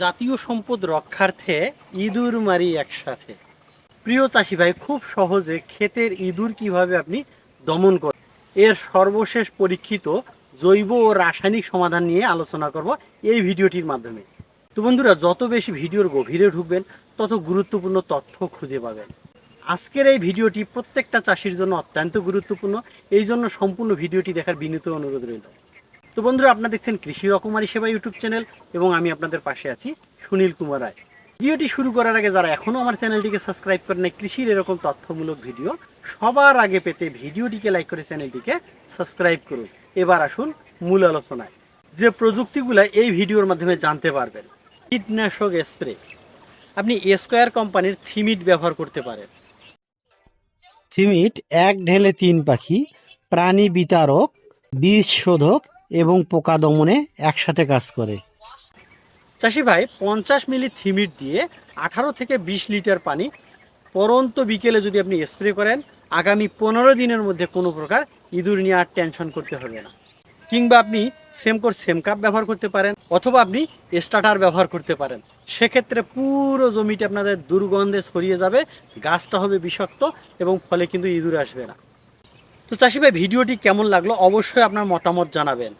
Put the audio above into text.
জাতীয় সম্পদ রক্ষার্থে ইঁদুর মারি একসাথে। প্রিয় চাষি ভাই খুব সহজে ক্ষেতের ইঁদুর কীভাবে আপনি দমন করেন এর সর্বশেষ পরীক্ষিত জৈব ও রাসায়নিক সমাধান নিয়ে আলোচনা করব এই ভিডিওটির মাধ্যমে। তো বন্ধুরা, যত বেশি ভিডিওর গভীরে ঢুকবেন, তত গুরুত্বপূর্ণ তথ্য খুঁজে পাবেন। আজকের এই ভিডিওটি প্রত্যেকটা চাষির জন্য অত্যন্ত গুরুত্বপূর্ণ। এই জন্য সম্পূর্ণ ভিডিওটি দেখার বিনীত অনুরোধ রইল। তো বন্ধুরা, আপনারা দেখছেন কৃষি রকমারি সেবা ইউটিউব চ্যানেল এবং আমি আপনাদের পাশে আছি সুনীল কুমার রায়। ভিডিওটি শুরু করার আগে যারা এখনও আমার চ্যানেলটিকে সাবস্ক্রাইব করে নাই, কৃষির এরকম তথ্যমূলক ভিডিও সবার আগে পেতে ভিডিওটিকে লাইক করে চ্যানেলটিকে সাবস্ক্রাইব করুন। এবার আসুন মূল আলোচনায়। যে প্রযুক্তিগুলো এই ভিডিওর মাধ্যমে জানতে পারবেন, কীটনাশক স্প্রে। আপনি স্কোয়ার কোম্পানির থিমিট ব্যবহার করতে পারেন। থিমিট এক ঢেলে তিন পাখি, প্রাণী বিতারক, বীজ শোধক এবং পোকা দমনে একসাথে কাজ করে। চাষি ভাই, পঞ্চাশ মিলি থিমিট দিয়ে আঠারো থেকে বিশ লিটার পানি পরন্ত বিকেলে যদি আপনি স্প্রে করেন, আগামী পনেরো দিনের মধ্যে কোনো প্রকার ইঁদুর নিয়ে আর টেনশন করতে হবে না। কিংবা আপনি সেমকোর সেম কাপ ব্যবহার করতে পারেন অথবা আপনি স্টার্টার ব্যবহার করতে পারেন। সেক্ষেত্রে পুরো জমিটি আপনাদের দুর্গন্ধে ছড়িয়ে যাবে, গাছটা হবে বিষাক্ত এবং ফলে কিন্তু ইঁদুর আসবে না। তো চাষি ভাই ভিডিওটি কেমন লাগল? অবশ্যই আপনার মতামত জানাবেন।